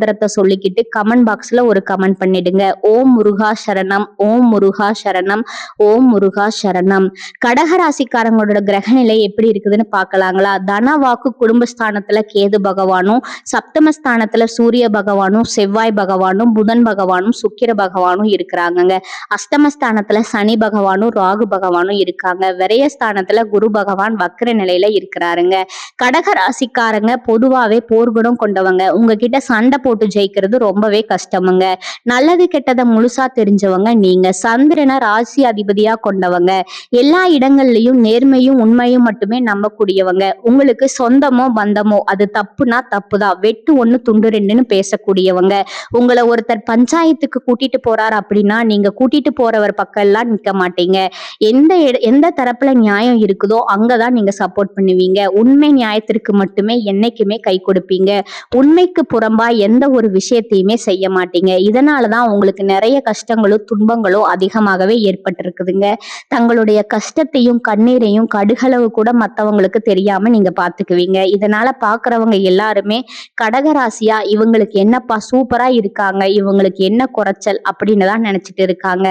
மந்திரத்தை சொல்லிக்கிட்டு கமெண்ட் பாக்ஸ்ல ஒரு கமெண்ட் பண்ணிடுங்க. ஓம் முருகா சரணம் ஓம் முருகா சரணம் ஓம் முருகா சரணம். கடகராசிக்காரங்களோட கிரகநிலை எப்படி இருக்குதுன்னு பார்க்கலாங்களா? தன வாக்கு குடும்பஸ்தானத்துல கேது பகவானும் சப்தமஸ்தானத்துல சூரிய பகவானும் செவ்வாய் பகவானும் புதன் பகவானும் சுக்கிர பகவானும் இருக்கிறாங்கங்க. அஷ்டமஸ்தானத்துல சனி பகவானும் ராகு பகவானும் இருக்காங்க. விரயஸ்தானத்துல குரு பகவான் வக்கர நிலையில இருக்கிறாருங்க. கடக ராசிக்காரங்க பொதுவாவே போர்க்குணம் கொண்டவங்க. உங்ககிட்ட சண்டை போட்டு ஜெயிக்கிறது ரொம்பவே கஷ்டமுங்க. நல்லது கெட்டதை முழுசா தெரிஞ்சவங்க நீங்க. சந்திரனை ராசி அதிபதியா கொண்டவங்க. எல்லா இடங்கள்லயும் நேர்மையும் உண்மையும் மட்டுமே நம்பக்கூடியவங்க. உங்களுக்கு சொந்தமோ பந்தமோ அது தப்புனா தப்புதான் வெட்டு ஒண்ணு துண்டு ரெண்டுன்னு பேசக்கூடியவங்க. உங்களை ஒருத்தர் பஞ்சாயத்துக்கு கூட்டிட்டு போறாரு அப்படின்னா நீங்க கூட்டிட்டு போறவர் பக்கம் எல்லாம் நிக்க மாட்டீங்க. எந்த எந்த தரப்புல நியாயம் இருக்குதோ அங்கதான் நீங்க சப்போர்ட் பண்ணுவீங்க. உண்மை நியாயத்திற்கு மட்டுமே என்னைக்குமே கை கொடுப்பீங்க. உண்மைக்கு புறம்பா எந்த ஒரு விஷயத்தையுமே செய்ய மாட்டீங்க. இதனாலதான் உங்களுக்கு நிறைய கஷ்டங்களும் துன்பங்களும் அதிகமாகவே ஏற்பட்டிருக்குதுங்க. தங்களுடைய கஷ்டத்தையும் கண்ணீரையும் கடுகளவு கூட மற்றவங்களுக்கு தெரியாம நீங்க பாத்துக்குவீங்க. இதனால பாக்குறவங்க எல்லாருமே கடகராசியா இவங்களுக்கு என்னப்பா சூப்பரா இருக்காங்க இவங்களுக்கு என்ன குறைச்சல் அப்படின்னு தான் நினைச்சிட்டு இருக்காங்க.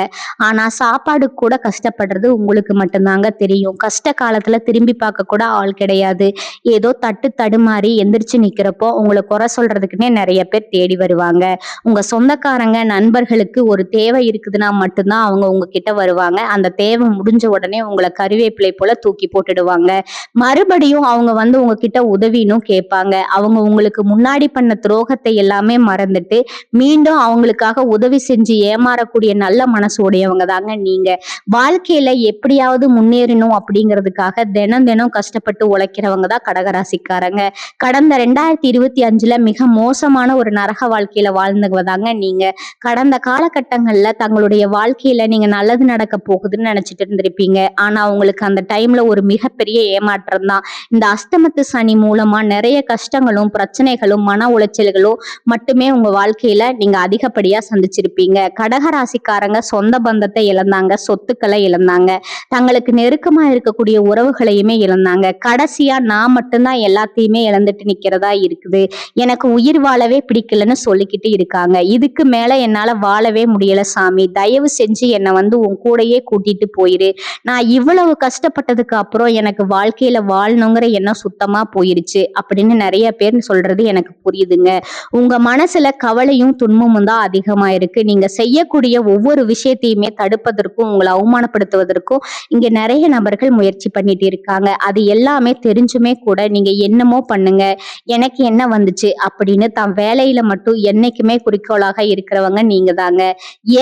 ஆனா சாப்பாடு கூட கஷ்டப்படுறது உங்களுக்கு மட்டும்தாங்க தெரியும். கஷ்ட காலத்துல திரும்பி பார்க்க கூட ஆள் கிடையாது. ஏதோ தட்டு தடுமாறி எந்திரிச்சு நிக்கிறப்போ உங்களை குறை சொல்றதுக்குன்னே நிறைய பேர் தேடி வருவாங்க. உங்க சொந்தக்காரங்க நண்பர்களுக்கு ஒரு தேவை இருக்குதுன்னா மட்டும்தான் அவங்க உங்ககிட்ட வருவாங்க. அந்த தேவை முடிஞ்ச உடனே உங்களை கருவேப்பிலை போல தூக்கி போட்டுடுவாங்க. மறுபடியும் அவங்க வந்து உங்ககிட்ட உதவினும் கேட்பாங்க. அவங்க உங்களுக்கு முன்னாடி பண்ண துரோகத்தை எல்லாமே மறந்துட்டு மீண்டும் அவங்களுக்காக உதவி செஞ்சு ஏமாறக்கூடிய நல்ல மனசு உடையவங்க தாங்க நீங்க. வாழ்க்கையில எப்படியாவது முன்னேறணும் அப்படிங்கிறதுக்காக தினம் தினம் கஷ்டப்பட்டு உழைக்கிறவங்க தான் கடகராசிக்காரங்க. கடந்த ரெண்டாயிரத்தி இருபத்தி அஞ்சுல மிக மோசமான ஒரு நரக வாழ்க்கையில வாழ்ந்துவதாங்க நீங்க. கடந்த காலகட்டங்கள்ல தங்களுடைய வாழ்க்கையில நீங்க நல்லது நடக்க போகுதுன்னு நினைச்சிட்டு இருந்திருப்பீங்க. ஆனா உங்களுக்கு அந்த டைம்ல ஒரு மிகப்பெரிய ஏமாற்றம் தான். இந்த அஸ்தமத்து சனி மூலமா நிறைய கஷ்டங்களும் பிரச்சனைகளும் மன உளைச்சல்களும் மட்டுமே உங்க வாழ்க்கையில நீங்க அதிகப்படியா சந்திச்சிருப்பீங்க. கடகராசிக்காரங்க சொந்த பந்தத்தை இழந்தாங்க சொத்துக்களை இழந்தாங்க. தங்களுக்கு நெருக்கமா இருக்கக்கூடிய உறவுகளையுமே இழந்தாங்க. கடைசியா நான் மட்டும்தான் எல்லாத்தையுமே இழந்துட்டு நிக்கிறதா இருக்குது. எனக்கு உயிர் வாழவே பிடிக்கலன்னு சொல்லிக்கிட்டு இருக்காங்க. இதுக்கு மேல என்னால வாழவே முடியல சாமி. தயவு செஞ்சு என்னை வந்து உன் கூடையே கூட்டிட்டு போயிரு. நான் இவ்வளவு கஷ்டப்பட்டதுக்கு அப்புறம் எனக்கு வாழ்க்கையில வாழணுங்கிற எண்ணம் சுத்தமா போயிருச்சு. அப்படின்னு நிறைய பேர் சொல்றது எனக்கு புரியுதுங்க. உங்க மனசுல கவலையும் துன்பமும் தான் அதிகமா இருக்கு. நீங்க செய்யக்கூடிய ஒவ்வொரு விஷயத்தையுமே தடுப்பதற்கும் உங்களை அவமானப்படுத்துவதற்கும் இங்க நிறைய நபர்கள் முயற்சி பண்ணிட்டு இருக்காங்க. அது எல்லாமே தெரிஞ்சுமே கூட நீங்க என்னமோ பண்ணுங்க. எனக்கு என்ன வந்துச்சு? அப்படின்னு தான் வேலையில மட்டும் என்னைக்குமே குறிக்கோளாக இருக்கிறவங்க நீங்க தாங்க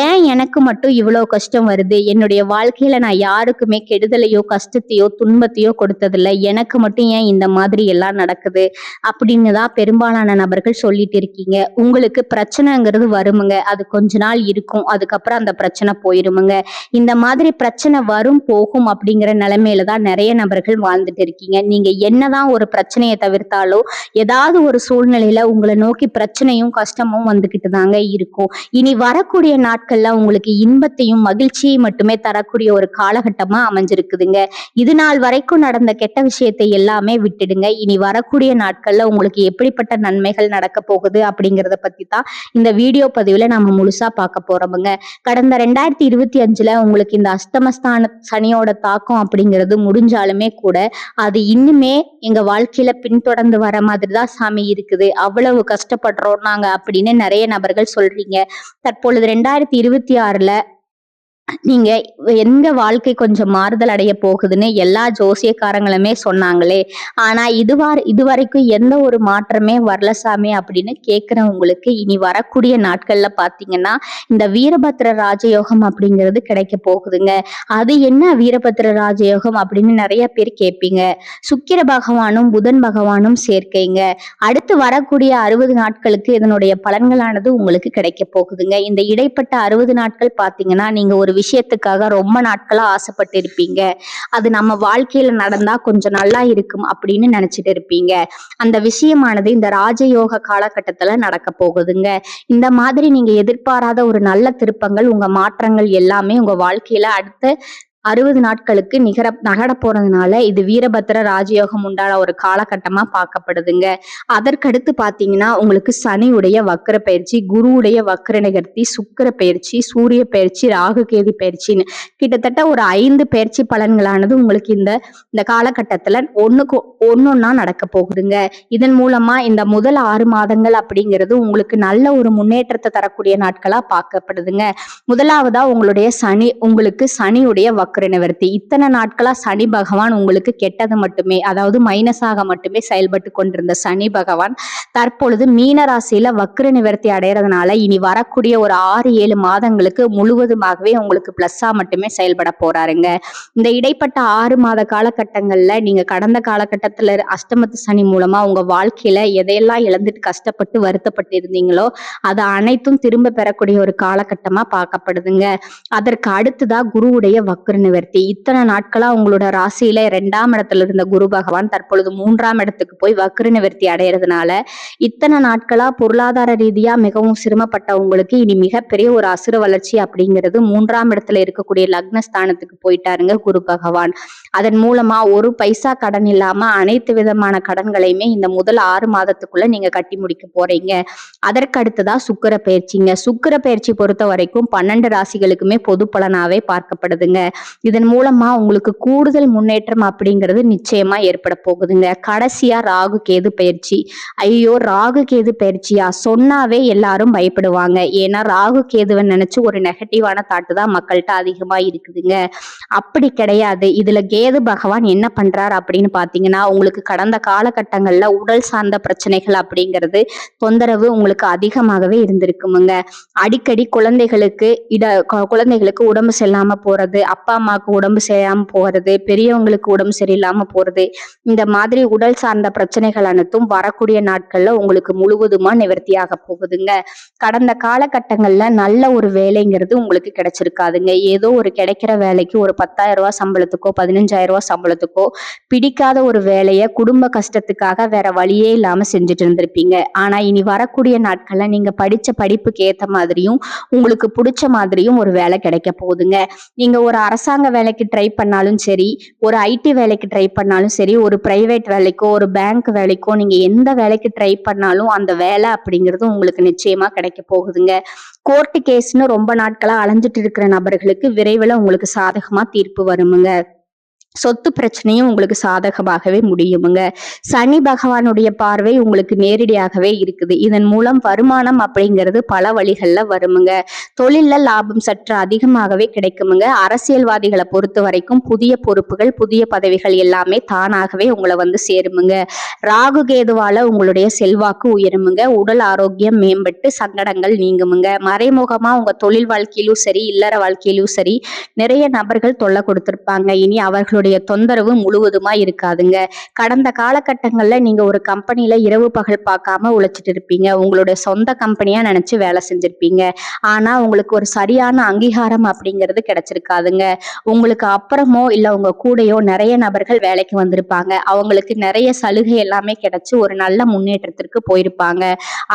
ஏன் எனக்கு மட்டும் இவ்வளோ கஷ்டம் வருது? என்னுடைய வாழ்க்கையில நான் யாருக்குமே கெடுதலையோ கஷ்டத்தையோ துன்பத்தையோ கொடுத்ததில்ல. எனக்கு மட்டும் ஏன் இந்த மாதிரி எல்லாம் நடக்குது? அப்படின்னு தான் பெரும்பாலான நபர்கள் சொல்லிட்டு இருக்கீங்க. உங்களுக்கு பிரச்சனைங்கிறது வருமுங்க. அது கொஞ்ச நாள் இருக்கும். அதுக்கப்புறம் அந்த பிரச்சனை போயிருமுங்க. இந்த மாதிரி பிரச்சனை வரும் போகும் அப்படிங்கிற நிலைமையில தான் நிறைய நபர்கள் வாழ்ந்துட்டு இருக்கீங்க. நீங்க என்னதான் ஒரு பிரச்சனையை தவிர்த்தாலோ ஏதாவது ஒரு சூழ்நிலையில உங்களை நோக்கி பிரச்சனையும் கஷ்டமும் வந்துகிட்டு தாங்க இருக்கும். இனி வரக்கூடிய நாட்கள்ல உங்களுக்கு இன்பத்தையும் மகிழ்ச்சியை மட்டுமே தரக்கூடிய ஒரு காலகட்டமா அமைஞ்சிருக்குதுங்க. இது நாள் வரைக்கும் நடந்த கெட்ட விஷயத்தை எல்லாமே விட்டுடுங்க. இனி வரக்கூடிய நாட்கள்ல உங்களுக்கு எப்படிப்பட்ட நன்மைகள் நடக்க போகுது அப்படிங்கிறத பத்தி தான் இந்த வீடியோ பதிவுல நம்ம முழுசா பார்க்க போறோமுங்க. கடந்த ரெண்டாயிரத்தி இருபத்தி அஞ்சுல உங்களுக்கு இந்த அஸ்தமஸ்தான சனியோட தாக்கம் அப்படிங்கிறது முடிஞ்சாலுமே கூட அது இன்னுமே எங்க வாழ்க்கையில பின்தொடர்ந்து வர மாதிரி தான் சாமி இருக்குது. அவ்வளவு கஷ்டப்படுறோம் நாங்க அப்படின்னு நிறைய நபர்கள் சொல்றீங்க. தற்பொழுது ரெண்டாயிரத்தி இருபத்தி ஆறுல நீங்க எங்க வாழ்க்கை கொஞ்சம் மாறுதல் அடைய போகுதுன்னு எல்லா ஜோசியக்காரங்களுமே சொன்னாங்களே. ஆனா இதுவா இதுவரைக்கும் எந்த ஒரு மாற்றமே வரல சாமி அப்படின்னு கேக்குறவங்களுக்கு இனி வரக்கூடிய நாட்கள்ல பாத்தீங்கன்னா இந்த வீரபத்ர ராஜயோகம் அப்படிங்கிறது கிடைக்க போகுதுங்க. அது என்ன வீரபத்ர ராஜயோகம் அப்படின்னு நிறைய பேர் கேட்பீங்க சுக்கிர பகவானும் புதன் பகவானும் சேர்க்கைங்க. அடுத்து வரக்கூடிய அறுபது நாட்களுக்கு இதனுடைய பலன்களானது உங்களுக்கு கிடைக்க போகுதுங்க. இந்த இடைப்பட்ட அறுபது நாட்கள் பாத்தீங்கன்னா நீங்க ஒரு விஷயத்துக்காக ரொம்ப நாட்களா ஆசைப்பட்டு இருப்பீங்க அது நம்ம வாழ்க்கையில நடந்தா கொஞ்சம் நல்லா இருக்கும் அப்படின்னு நினைச்சிட்டு இருப்பீங்க. அந்த விஷயமானது இந்த ராஜயோக காலகட்டத்துல நடக்க போகுதுங்க. இந்த மாதிரி நீங்க எதிர்பாராத ஒரு நல்ல திருப்பங்கள் உங்க மாற்றங்கள் எல்லாமே உங்க வாழ்க்கையில அடுத்த அறுபது நாட்களுக்கு நிகர நகர போறதுனால இது வீரபத்திர ராஜயோகம் உண்டான ஒரு காலகட்டமா பார்க்கப்படுதுங்க. அதற்கடுத்து பாத்தீங்கன்னா உங்களுக்கு சனியுடைய வக்கர பயிற்சி குருவுடைய வக்கர நிகர்த்தி சுக்கர பயிற்சி சூரிய பயிற்சி ராகு கேது பயிற்சின்னு. கிட்டத்தட்ட ஒரு ஐந்து பயிற்சி பலன்களானது உங்களுக்கு இந்த இந்த காலகட்டத்துல ஒண்ணுக்கு ஒன்னொன்னா நடக்க போகுதுங்க. இதன் மூலமா இந்த முதல் ஆறு மாதங்கள் அப்படிங்கிறது உங்களுக்கு நல்ல ஒரு முன்னேற்றத்தை தரக்கூடிய நாட்களா பார்க்கப்படுதுங்க. முதலாவதா உங்களுடைய சனி உங்களுக்கு சனியுடைய வக்கர நிவர்த்தி இத்தனை நாட்களா சனி பகவான் உங்களுக்கு கெட்டது மட்டுமே அதாவது மைனஸாக மட்டுமே செயல்பட்டு கொண்டிருந்த சனி பகவான் தற்பொழுது மீன ராசியில வக்ர நிவர்த்தி அடைகிறதுனால இனி வரக்கூடிய ஒரு ஆறு ஏழு மாதங்களுக்கு முழுவதுமாகவே உங்களுக்கு பிளஸ்ஸா மட்டுமே செயல்பட போறாருங்க. இந்த இடைப்பட்ட ஆறு மாத காலகட்டங்கள்ல நீங்க கடந்த காலகட்டத்துல அஷ்டமத்து சனி மூலமா உங்க வாழ்க்கையில எதையெல்லாம் இழந்துட்டு கஷ்டப்பட்டு வருத்தப்பட்டு இருந்தீங்களோ அதை அனைத்தும் திரும்ப பெறக்கூடிய ஒரு காலகட்டமா பார்க்கப்படுதுங்க. அதற்கு அடுத்துதான் குருவுடைய வக்ர நிவர்த்தி. இத்தனை நாட்களா உங்களோட ராசியில இரண்டாம் இடத்துல இருந்த குரு பகவான் தற்பொழுது மூன்றாம் இடத்துக்கு போய் வக்ர நிவர்த்தி அடைகிறதுனால இத்தனை நாட்களா பொருளாதார ரீதியா மிகவும் சிரமப்பட்ட உங்களுக்கு இனி மிகப்பெரிய ஒரு அசுர வளர்ச்சி அப்படிங்கிறது மூன்றாம் இடத்துல இருக்கக்கூடிய லக்னஸ்தானத்துக்கு போயிட்டாருங்க குரு பகவான். அதன் மூலமா ஒரு பைசா கடன் இல்லாம அனைத்து விதமான கடன்களையுமே இந்த முதல் ஆறு மாதத்துக்குள்ள நீங்க கட்டி முடிக்க போறீங்க. அதற்கு அடுத்ததா சுக்கர பயிற்சிங்க. சுக்கர பயிற்சி பொறுத்த வரைக்கும் பன்னெண்டு ராசிகளுக்குமே பொது பலனாவே பார்க்கப்படுதுங்க. இதன் மூலமா உங்களுக்கு கூடுதல் முன்னேற்றம் அப்படிங்கிறது நிச்சயமா ஏற்பட போகுதுங்க. கடைசியா ராகு கேது பயிற்சி. ஐயோ ராகு கேது பயிற்சியா? சொன்னாவே எல்லாரும் பயப்படுவாங்க. ஏன்னா ராகு கேதுவை நினைச்சு ஒரு நெகட்டிவான தாட்டு தான் மக்கள்கிட்ட அதிகமா இருக்குதுங்க. அப்படி கிடையாது. இதுல கேது பகவான் என்ன பண்றாரு அப்படின்னு பாத்தீங்கன்னா உங்களுக்கு கடந்த காலகட்டங்கள்ல உடல் சார்ந்த பிரச்சனைகள் அப்படிங்கிறது தொந்தரவு உங்களுக்கு அதிகமாகவே இருந்திருக்குமுங்க. அடிக்கடி குழந்தைகளுக்கு இட குழந்தைகளுக்கு உடம்பு செல்லாம போறது அப்பா அம்மாவுக்கு உடம்பு சரியாம போறது பெரியவங்களுக்கு உடம்பு சரியில்லாம போறது இந்த மாதிரி உடல் சார்ந்த பிரச்சனைகள் அனைத்தும் வரக்கூடிய நாட்கள்ல உங்களுக்கு முழுவதுமா நிவர்த்தியாக போகுதுங்க. கடந்த காலகட்டங்கள்ல நல்ல ஒரு வேலைங்கிறது உங்களுக்கு கிடைச்சிருக்காதுங்க. ஏதோ ஒரு கிடைக்கிற வேலைக்கு ஒரு பத்தாயிரம் ரூபாய் சம்பளத்துக்கோ பதினஞ்சாயிரம் ரூபாய் சம்பளத்துக்கோ பிடிக்காத ஒரு வேலையை குடும்ப கஷ்டத்துக்காக வேற வழியே இல்லாம செஞ்சுட்டு இருந்திருப்பீங்க. ஆனா இனி வரக்கூடிய நாட்கள்ல நீங்க படிச்ச படிப்புக்கு ஏத்த மாதிரியும் உங்களுக்கு பிடிச்ச மாதிரியும் ஒரு வேலை கிடைக்க போகுதுங்க. நீங்க ஒரு அரசாங்க வேலைக்கு ட்ரை பண்ணாலும் சரி ஒரு ஐடி வேலைக்கு ட்ரை பண்ணாலும் சரி ஒரு பிரைவேட் வேலைக்கோ ஒரு பேங்க் வேலைக்கோ நீங்க எந்த வேலைக்கு ட்ரை பண்ணாலும் அந்த வேலை அப்படிங்கிறது உங்களுக்கு நிச்சயமா கிடைக்க போகுதுங்க. கோர்ட்டு கேஸ்னு ரொம்ப நாட்களா அலைஞ்சிட்டு இருக்கிற நபர்களுக்கு விரைவில் உங்களுக்கு சாதகமா தீர்ப்பு வருமுங்க. சொத்து பிரச்சனையும் உங்களுக்கு சாதகமாகவே முடியுமுங்க. சனி பகவானுடைய பார்வை உங்களுக்கு நேரடியாகவே இருக்குது. இதன் மூலம் வருமானம் அப்படிங்கிறது பல வழிகளில் வருமுங்க. தொழிலில் லாபம் சற்று அதிகமாகவே கிடைக்குமுங்க. அரசியல்வாதிகளை பொறுத்த வரைக்கும் புதிய பொறுப்புகள் புதிய பதவிகள் எல்லாமே தானாகவே உங்களை வந்து சேருமுங்க. ராகு கேதுவால உங்களுடைய செல்வாக்கு உயருமுங்க. உடல் ஆரோக்கியம் மேம்பட்டு சங்கடங்கள் நீங்குமுங்க. மறைமுகமா உங்க தொழில் வாழ்க்கையிலும் சரி இல்லற வாழ்க்கையிலும் சரி நிறைய நபர்கள் தொல்லை கொடுத்திருப்பாங்க. இனி அவர்களுடைய உங்களுடைய தொந்தரவு முழுவதுமா இருக்காதுங்க. கடந்த காலகட்டங்கள்ல நீங்க ஒரு கம்பெனில இரவு பகல் பார்க்காம உழைச்சிட்டு இருப்பீங்க. உங்களுடைய சொந்த கம்பெனியா நினைச்சு வேலை செஞ்சிருப்பீங்க. ஆனா உங்களுக்கு ஒரு சரியான அங்கீகாரம் அப்படிங்கிறது கிடைச்சிருக்காதுங்க. உங்களுக்கு அப்புறமோ இல்ல உங்க கூடையோ நிறைய நபர்கள் வேலைக்கு வந்திருப்பாங்க. அவங்களுக்கு நிறைய சலுகை எல்லாமே கிடைச்சு ஒரு நல்ல முன்னேற்றத்திற்கு போயிருப்பாங்க.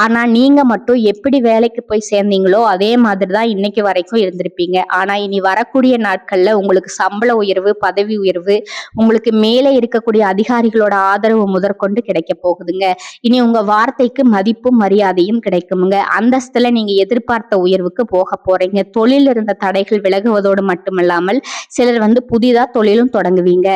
ஆனா நீங்க மட்டும் எப்படி வேலைக்கு போய் சேர்ந்தீங்களோ அதே மாதிரி தான் இன்னைக்கு வரைக்கும் இருந்திருப்பீங்க. ஆனா இனி வரக்கூடிய நாட்கள்ல உங்களுக்கு சம்பள உயர்வு பதவி உயர்வு உயர்வு உங்களுக்கு மேலே இருக்கக்கூடிய அதிகாரிகளோட ஆதரவு முதற்கொண்டு கிடைக்க போகுதுங்க. இனி உங்க வார்த்தைக்கு மதிப்பும் மரியாதையும் கிடைக்குமுங்க. அந்தஸ்துல நீங்க எதிர்பார்த்த உயர்வுக்கு போக போறீங்க. தொழில் இருந்த தடைகள் விலகுவதோடு மட்டுமல்லாமல் சிலர் வந்து புதிதா தொழிலும் தொடங்குவீங்க.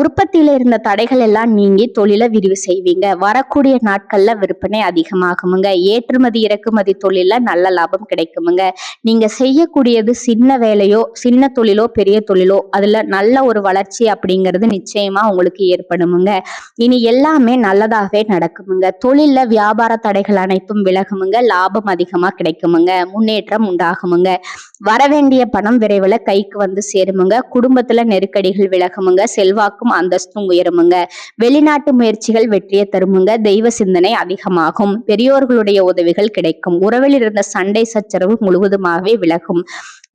உற்பத்தியில இருந்த தடைகள் எல்லாம் நீங்கி தொழிலை விரிவு செய்வீங்க. வரக்கூடிய நாட்கள்ல விற்பனை அதிகமாகுமுங்க. ஏற்றுமதி இறக்குமதி தொழில நல்ல லாபம் கிடைக்குமுங்க. நீங்க செய்யக்கூடியது சின்ன வேலையோ சின்ன தொழிலோ பெரிய தொழிலோ அதுல நல்ல ஒரு வளர்ச்சி அப்படிங்கிறது நிச்சயமா உங்களுக்கு ஏற்படுமுங்க. இனி எல்லாமே நல்லதாகவே நடக்குமுங்க. தொழில்ல வியாபார தடைகள் அனைத்தும் விலகுமுங்க. லாபம் அதிகமா கிடைக்குமுங்க. முன்னேற்றம் உண்டாகுமுங்க. வரவேண்டிய பணம் விரைவில் கைக்கு வந்து சேருமுங்க. குடும்பத்துல நெருக்கடிகள் விலகுமுங்க. செல்வாக்கும் அந்தஸ்தும் உயருமுங்க. வெளிநாட்டு முயற்சிகள் வெற்றியை தருமுங்க. தெய்வ சிந்தனை அதிகமாகும். பெரியோர்களுடைய உதவிகள் கிடைக்கும். உறவில் இருந்த சண்டை சச்சரவு முழுவதுமாகவே விலகும்.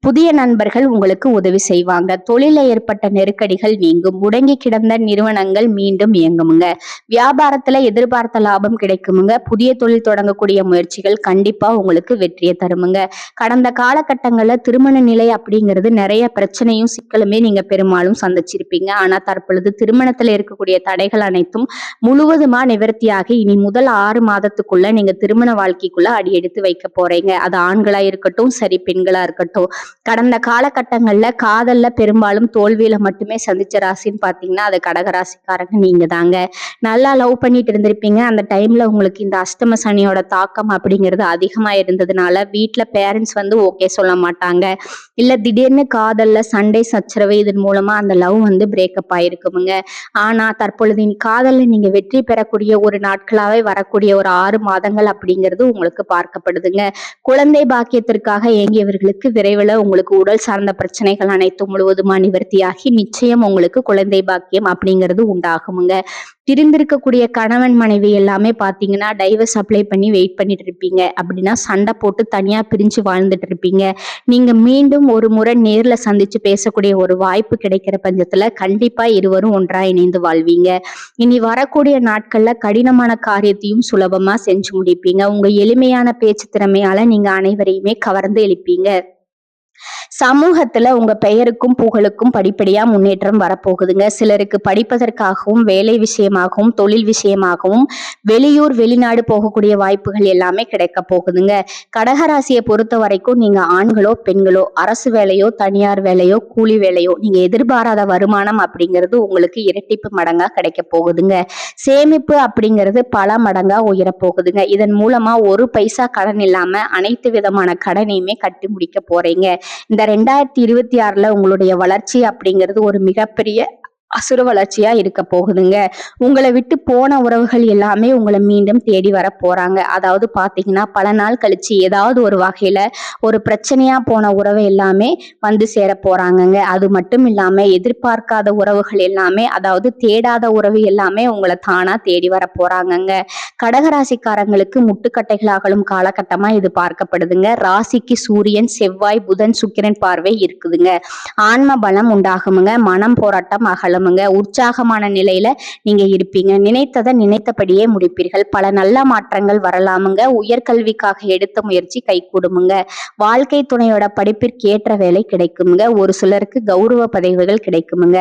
புதிய நண்பர்கள் உங்களுக்கு உதவி செய்வாங்க. தொழில ஏற்பட்ட நெருக்கடிகள் நீங்கும். முடங்கி கிடந்த நிறுவனங்கள் மீண்டும் இயங்குமுங்க. வியாபாரத்துல எதிர்பார்த்த லாபம் கிடைக்குமுங்க. புதிய தொழில் தொடங்கக்கூடிய முயற்சிகள் கண்டிப்பா உங்களுக்கு வெற்றியை தருமுங்க. கடந்த காலகட்டங்கள்ல திருமண நிலை அப்படிங்கிறது நிறைய பிரச்சனையும் சிக்கலுமே நீங்க பெரும்பாலும் சந்திச்சிருப்பீங்க. ஆனா தற்பொழுது திருமணத்துல இருக்கக்கூடிய தடைகள் அனைத்தும் முழுவதுமா நிவர்த்தியாகி இனி முதல் ஆறு மாதத்துக்குள்ள நீங்க திருமண வாழ்க்கைக்குள்ள அடி எடுத்து வைக்க போறீங்க. அது ஆண்களா இருக்கட்டும் சரி பெண்களா இருக்கட்டும். கடந்த காலகட்டங்கள்ல காதல்ல பெரும்பாலும் தோல்வியில மட்டுமே சந்திச்ச ராசின்னு பாத்தீங்கன்னா அது கடகராசிக்காரங்க நீங்க தாங்க. நல்லா லவ் பண்ணிட்டு இருந்திருப்பீங்க. அந்த டைம்ல உங்களுக்கு இந்த அஷ்டம சனியோட தாக்கம் அப்படிங்கிறது அதிகமா இருந்ததுனால வீட்டுல பேரண்ட்ஸ் வந்து ஓகே சொல்ல மாட்டாங்க. இல்ல திடீர்னு காதல்ல சண்டை சச்சரவு இதன் மூலமா அந்த லவ் வந்து பிரேக்கப் ஆயிருக்குமுங்க. ஆனா தற்பொழுது காதல்ல நீங்க வெற்றி பெறக்கூடிய ஒரு நாட்களாவே வரக்கூடிய ஒரு ஆறு மாதங்கள் அப்படிங்கிறது உங்களுக்கு பார்க்கப்படுதுங்க. குழந்தை பாக்கியத்திற்காக இயங்கியவர்களுக்கு விரைவில் உங்களுக்கு உடல் சார்ந்த பிரச்சனைகள் அனைத்தும் முழுவதுமா நிவர்த்தியாகி நிச்சயம் உங்களுக்கு குழந்தை பாக்கியம் அப்படிங்கிறது உண்டாகுமுங்க. பிரிந்திருக்கக்கூடிய கணவன் மனைவி எல்லாமே பார்த்தீங்கன்னா டைவர்ஸ் அப்ளை பண்ணி வெயிட் பண்ணிட்டு இருப்பீங்க. அப்படின்னா சண்டை போட்டு தனியாக பிரிஞ்சு வாழ்ந்துட்டு இருப்பீங்க. நீங்கள் மீண்டும் ஒரு முறை நேரில் சந்திச்சு பேசக்கூடிய ஒரு வாய்ப்பு கிடைக்கிற பஞ்சத்துல கண்டிப்பாக இருவரும் ஒன்றாக இணைந்து வாழ்வீங்க. இனி வரக்கூடிய நாட்களில் கடினமான காரியத்தையும் சுலபமாக செஞ்சு முடிப்பீங்க. உங்கள் எளிமையான பேச்சு திறமையால் நீங்கள் அனைவரையுமே கவர்ந்து எழுப்பீங்க. சமூகத்துல உங்க பெயருக்கும் புகழுக்கும் படிப்படியா முன்னேற்றம் வரப்போகுதுங்க. சிலருக்கு படிப்பதற்காகவும் வேலை விஷயமாகவும் தொழில் விஷயமாகவும் வெளியூர் வெளிநாடு போகக்கூடிய வாய்ப்புகள் எல்லாமே கிடைக்க போகுதுங்க. கடகராசியை பொறுத்த வரைக்கும் நீங்க ஆண்களோ பெண்களோ அரசு வேலையோ தனியார் வேலையோ கூலி வேலையோ நீங்க எதிர்பாராத வருமானம் அப்படிங்கிறது உங்களுக்கு இரட்டிப்பு மடங்கா கிடைக்க போகுதுங்க. சேமிப்பு அப்படிங்கிறது பல மடங்கா உயர போகுதுங்க. இதன் மூலமா ஒரு பைசா கடன் இல்லாம அனைத்து விதமான கடனையுமே கட்டி முடிக்க போறீங்க. இந்த ரெண்டாயிரத்தி இருபத்தி ஆறுல உங்களுடைய வளர்ச்சி அப்படிங்கிறது ஒரு மிகப்பெரிய அசுர வளர்ச்சியா இருக்க போகுதுங்க. உங்களை விட்டு போன உறவுகள் எல்லாமே உங்களை மீண்டும் தேடி வர போறாங்க. அதாவது பாத்தீங்கன்னா பல நாள் கழிச்சு ஏதாவது ஒரு வகையில ஒரு பிரச்சனையா போன உறவு எல்லாமே வந்து சேர போறாங்கங்க. அது மட்டும் இல்லாம எதிர்பார்க்காத உறவுகள் எல்லாமே அதாவது தேடாத உறவு எல்லாமே உங்களை தானா தேடி வர போறாங்கங்க. கடகராசிக்காரங்களுக்கு முட்டுக்கட்டைகளாகலும் காலகட்டமா இது பார்க்கப்படுதுங்க. ராசிக்கு சூரியன் செவ்வாய் புதன் சுக்கிரன் பார்வை இருக்குதுங்க. ஆன்ம பலம் உண்டாகுமுங்க. மனம் போராட்டம் அகலம் ஆரம்பங்க உற்சாகமான நிலையில நீங்க இருப்பீங்க. நினைத்ததை நினைத்தபடியே முடிப்பீர்கள். பல நல்ல மாற்றங்கள் வரலாமுங்க. உயர்கல்விக்காக எடுத்த முயற்சி கை கூடுமுங்க வாழ்க்கை துணையோட படிப்பிற்கு ஏற்ற வேலை கிடைக்குமுங்க. ஒரு சிலருக்கு கௌரவ பதவிகள் கிடைக்குமுங்க.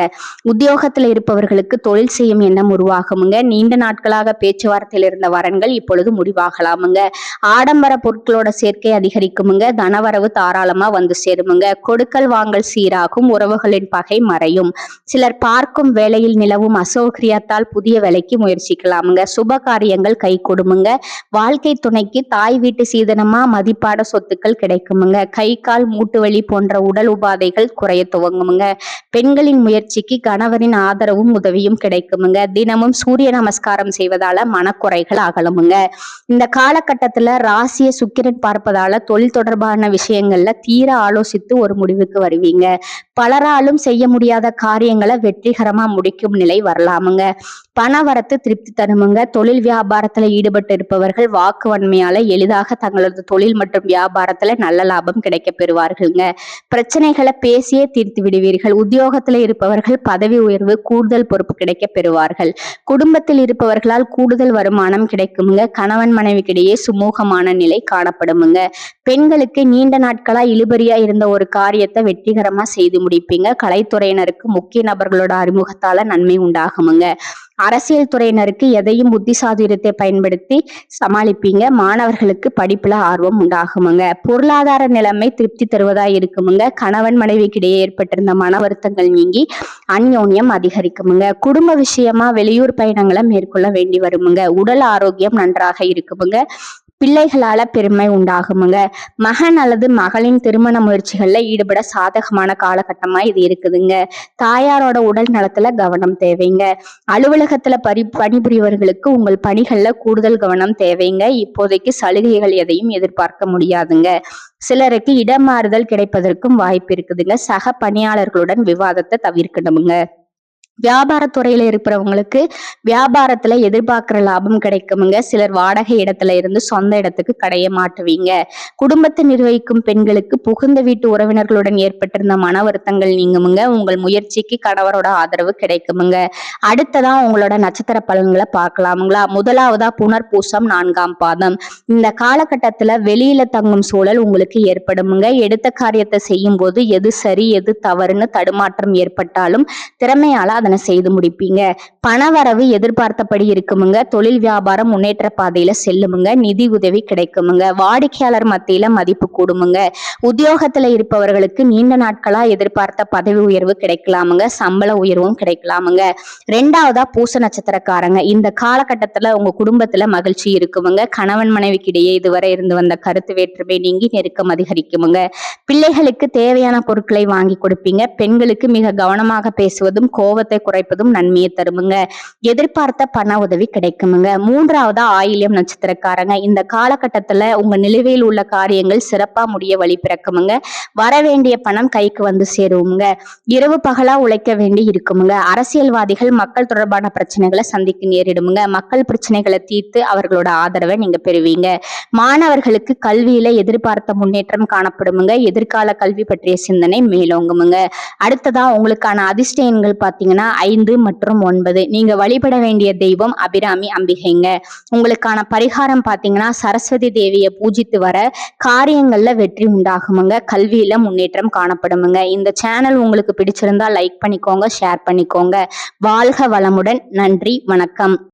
உத்தியோகத்துல இருப்பவர்களுக்கு தொழில் செய்யும் எண்ணம் உருவாகுமுங்க. நீண்ட நாட்களாக பேச்சுவார்த்தையில் இருந்த வரன்கள் இப்பொழுது முடிவாகலாமுங்க. ஆடம்பர பொருட்களோட சேர்க்கை அதிகரிக்குமுங்க. தனவரவு தாராளமா வந்து சேருமுங்க. கொடுக்கல் வாங்கல் சீராகும். உறவுகளின் பகை மறையும். சிலர் பார்க்க பார்க்கும் வேலையில் நிலவும் அசௌகரியத்தால் புதிய வேலைக்கு முயற்சிக்கலாமுங்க. சுப காரியங்கள் கை கொடுமுங்க. வாழ்க்கை துணைக்கு தாய் வீட்டு சீதனமா மதிப்பாட சொத்துக்கள் கிடைக்குமுங்க. கை கால் மூட்டு வலி போன்ற உடல் உபாதைகள் குறைய துவங்குமுங்க. பெண்களின் முயற்சிக்கு கணவரின் ஆதரவும் உதவியும் கிடைக்குமுங்க. தினமும் சூரிய நமஸ்காரம் செய்வதால மனக்குறைகள் அகலுமுங்க. இந்த காலகட்டத்துல ராசிய சுக்கிரன் பார்ப்பதால தொழில் தொடர்பான விஷயங்கள்ல தீர ஆலோசித்து ஒரு முடிவுக்கு வருவீங்க. பலராலும் செய்ய முடியாத காரியங்களை வெற்றி வெற்றிகரமா முடிக்கும் நிலை வரலாமுங்க. பணவரத்து திருப்தி தருமுங்க. தொழில் வியாபாரத்துல ஈடுபட்டு இருப்பவர்கள் வாக்கு வன்மையால எளிதாக தங்களது தொழில் மற்றும் வியாபாரத்துல நல்ல லாபம் கிடைக்க பெறுவார்கள்ங்க. பிரச்சனைகளை பேசியே தீர்த்து விடுவீர்கள். உத்தியோகத்துல இருப்பவர்கள் பதவி உயர்வு கூடுதல் பொறுப்பு கிடைக்க பெறுவார்கள். குடும்பத்தில் இருப்பவர்களால் கூடுதல் வருமானம் கிடைக்குமுங்க. கணவன் மனைவிக்கிடையே சுமூகமான நிலை காணப்படுமுங்க. பெண்களுக்கு நீண்ட நாட்களா இழுபறியா இருந்த ஒரு காரியத்தை வெற்றிகரமா செய்து முடிப்பீங்க. கலைத்துறையினருக்கு முக்கிய நபர்களோட அறிமுகத்தால நன்மை உண்டாகுமுங்க. அரசியல் துறையினருக்கு எதையும் புத்தி சாதுரியத்தை பயன்படுத்தி சமாளிப்பீங்க. மாணவர்களுக்கு படிப்புல ஆர்வம் உண்டாகுமுங்க. பொருளாதார நிலைமை திருப்தி தருவதா இருக்குமுங்க. கணவன் மனைவிக்கிடையே ஏற்பட்டிருந்த மன வருத்தங்கள் நீங்கி அந்யோன்யம் அதிகரிக்குமுங்க. குடும்ப விஷயமா வெளியூர் பயணங்களை மேற்கொள்ள வேண்டி வருமுங்க. உடல் ஆரோக்கியம் நன்றாக இருக்குமுங்க. பிள்ளைகளால பெருமை உண்டாகுமுங்க. மகன் அல்லது மகளின் திருமண முயற்சிகள்ல ஈடுபட சாதகமான காலகட்டமா இது இருக்குதுங்க. தாயாரோட உடல் நலத்துல கவனம் தேவைங்க. அலுவலகத்துல பரி பணிபுரியவர்களுக்கு உங்கள் பணிகள்ல கூடுதல் கவனம் தேவைங்க. இப்போதைக்கு சலுகைகள் எதையும் எதிர்பார்க்க முடியாதுங்க. சிலருக்கு இடமாறுதல் கிடைப்பதற்கும் வாய்ப்பு இருக்குதுங்க. சக பணியாளர்களுடன் விவாதத்தை தவிர்க்கணுமுங்க. வியாபாரத்துறையில இருக்கிறவங்களுக்கு வியாபாரத்துல எதிர்பார்க்கிற லாபம் கிடைக்குமுங்க. சிலர் வாடகை இடத்துல இருந்து சொந்த இடத்துக்கு கடைய மாட்டுவீங்க குடும்பத்தை நிர்வகிக்கும் பெண்களுக்கு புகுந்த வீட்டு உறவினர்களுடன் ஏற்பட்டிருந்த மன வருத்தங்கள் நீங்குமுங்க. உங்கள் முயற்சிக்கு கணவரோட ஆதரவு கிடைக்குமுங்க. அடுத்ததா உங்களோட நட்சத்திர பலன்களை பார்க்கலாமுங்களா? முதலாவதா புனர்பூசம் நான்காம் பாதம். இந்த காலகட்டத்துல வெளியில தங்கும் சூழல் உங்களுக்கு ஏற்படுமுங்க. எடுத்த காரியத்தை செய்யும் போது எது சரி எது தவறுன்னு தடுமாற்றம் ஏற்பட்டாலும் திறமையால அதனை செய்து முடிப்பீங்க. பணவரவு எதிர்பார்த்தபடி இருக்குமுங்க. தொழில் வியாபாரம் முன்னேற்ற பாதையில செல்லுமுங்க. நிதி உதவி கிடைக்குமுங்க. வாடிக்கையாளர் மத்தியில மதிப்பு கூடுமுங்க. உத்தியோகத்துல இருப்பவர்களுக்கு நீண்ட நாட்களா எதிர்பார்த்த பதவி உயர்வு கிடைக்கலாமுங்க. சம்பள உயர்வும் கிடைக்கலாமுங்க. ரெண்டாவதா பூச நட்சத்திரக்காரங்க. இந்த காலகட்டத்துல உங்க குடும்பத்துல மகிழ்ச்சி இருக்குமுங்க. கணவன் மனைவிக்கு இடையே இதுவரை இருந்து வந்த கருத்து வேற்றுமை நீங்கி நெருக்கம் அதிகரிக்குமுங்க. பிள்ளைகளுக்கு தேவையான பொருட்களை வாங்கி கொடுப்பீங்க. பெண்களுக்கு மிக கவனமாக பேசுவதும் கோவத்தை கோபத்தை குறைப்பதும் நன்மையை தருமுங்க. எதிர்பார்த்த பண உதவி கிடைக்குமுங்க. மூன்றாவதா ஆயிலியம் நட்சத்திரக்காரங்க. இந்த காலகட்டத்துல உங்க நிலுவையில் உள்ள காரியங்கள் சிறப்பா முடிய வழி பிறக்குமுங்க. வர வேண்டிய பணம் கைக்கு வந்து சேருவோங்க இரவு பகலா உழைக்க வேண்டி இருக்குமுங்க. அரசியல்வாதிகள் மக்கள் தொடர்பான பிரச்சனைகளை சந்திக்க நேரிடுமுங்க. மக்கள் பிரச்சனைகளை தீர்த்து அவர்களோட ஆதரவை நீங்க பெறுவீங்க. மாணவர்களுக்கு கல்வியில எதிர்பார்த்த முன்னேற்றம் காணப்படுமுங்க. எதிர்கால கல்வி பற்றிய சிந்தனை மேலோங்குமுங்க. அடுத்ததா உங்களுக்கான அதிர்ஷ்ட எண்கள் பாத்தீங்கன்னா பார்த்தீங்கன்னா ஐந்து மற்றும் ஒன்பது. நீங்க வழிபட வேண்டிய தெய்வம் அபிராமி அம்பிகைங்க. உங்களுக்கான பரிகாரம் பார்த்தீங்கன்னா சரஸ்வதி தேவியை பூஜித்து வர காரியங்கள்ல வெற்றி உண்டாகுமுங்க. கல்வியில முன்னேற்றம் காணப்படுமுங்க. இந்த சேனல் உங்களுக்கு பிடிச்சிருந்தா லைக் பண்ணிக்கோங்க ஷேர் பண்ணிக்கோங்க. வாழ்க வளமுடன். நன்றி வணக்கம்.